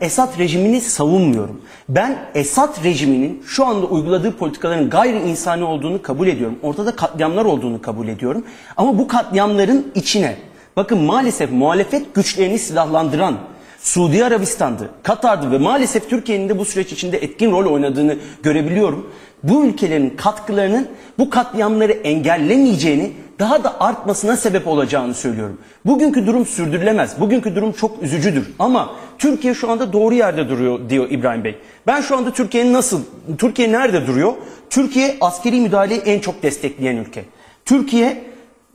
Esad rejimini savunmuyorum. Ben Esad rejiminin şu anda uyguladığı politikaların gayri insani olduğunu kabul ediyorum. Ortada katliamlar olduğunu kabul ediyorum. Ama bu katliamların içine bakın maalesef muhalefet güçlerini silahlandıran Suudi Arabistan'dı, Katar'dı ve maalesef Türkiye'nin de bu süreç içinde etkin rol oynadığını görebiliyorum. Bu ülkelerin katkılarının bu katliamları engellemeyeceğini daha da artmasına sebep olacağını söylüyorum. Bugünkü durum sürdürülemez. Bugünkü durum çok üzücüdür. Ama Türkiye şu anda doğru yerde duruyor diyor İbrahim Bey. Ben şu anda Türkiye'nin nasıl, Türkiye nerede duruyor? Türkiye askeri müdahaleyi en çok destekleyen ülke. Türkiye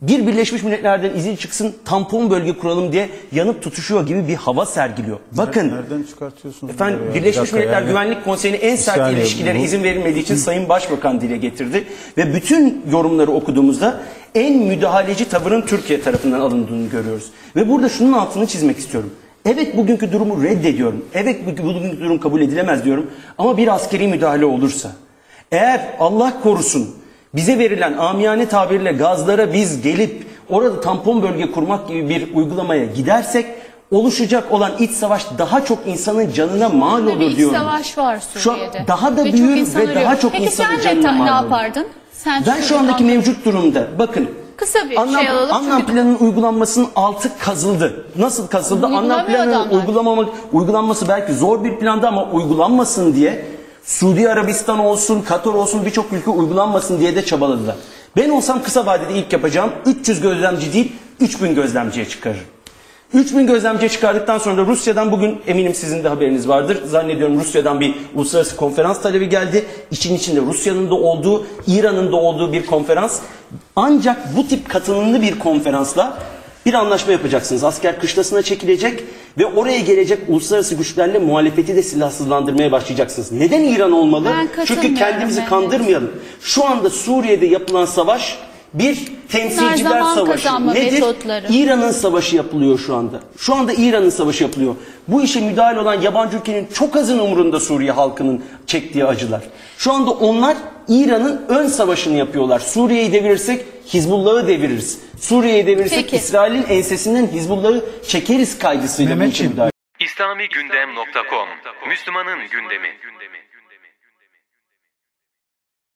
bir Birleşmiş Milletler'den izin çıksın tampon bölge kuralım diye yanıp tutuşuyor gibi bir hava sergiliyor. Bakın Nereden çıkartıyorsunuz? Efendim ya? Birleşmiş Bir dakika Milletler yani. Güvenlik Konseyi'nin en sert saniye, ilişkilere bu- izin verilmediği için Sayın Başbakan dile getirdi. Ve bütün yorumları okuduğumuzda en müdahaleci tavırın Türkiye tarafından alındığını görüyoruz. Ve burada şunun altını çizmek istiyorum. Evet bugünkü durumu reddediyorum. Evet bu- bugünkü durum kabul edilemez diyorum. Ama bir askeri müdahale olursa, eğer Allah korusun bize verilen amiyane tabirle gazlara biz gelip orada tampon bölge kurmak gibi bir uygulamaya gidersek oluşacak olan iç savaş daha çok insanın canına mal bir olur iç diyorum. savaş var Şu an Suriye'de. daha da Ve büyür ve ölüyor. daha çok Peki insanın sen canına ne mal olur. yapardın? Sen Ben şu andaki mevcut durumda bakın. Kısa bir Anlam, şey alalım Anlam çünkü- planının uygulanmasının altı kazıldı. Nasıl kazıldı? Anlam planının uygulamamak, uygulanması belki zor bir planda ama uygulanmasın diye Suudi Arabistan olsun, Katar olsun birçok ülke uygulanmasın diye de çabaladılar. Ben olsam kısa vadede ilk yapacağım 300 gözlemci değil 3000 gözlemciye çıkarırım. 3000 gözlemciye çıkardıktan sonra da Rusya'dan bugün eminim sizin de haberiniz vardır. Zannediyorum Rusya'dan bir uluslararası konferans talebi geldi. İçin içinde Rusya'nın da olduğu, İran'ın da olduğu bir konferans. Ancak bu tip katılımlı bir konferansla bir anlaşma yapacaksınız. Asker kışlasına çekilecek ve oraya gelecek uluslararası güçlerle muhalefeti de silahsızlandırmaya başlayacaksınız. Neden İran olmalı? Çünkü kendimizi kandırmayalım. Şu anda Suriye'de yapılan savaş bir temsilciler zaman savaşı. kazanma Nedir? metotları. İran'ın savaşı yapılıyor şu anda. Şu anda İran'ın savaşı yapılıyor. Bu işe müdahale olan yabancı ülkenin çok azın umurunda Suriye halkının çektiği acılar. Şu anda onlar İran'ın ön savaşını yapıyorlar. Suriye'yi devirirsek Hizbullah'ı deviririz. Suriye'yi devirirsek Peki. İsrail'in ensesinden Hizbullah'ı çekeriz kaygısıyla bu işe Mehmetciğim, Müslümanın gündemi.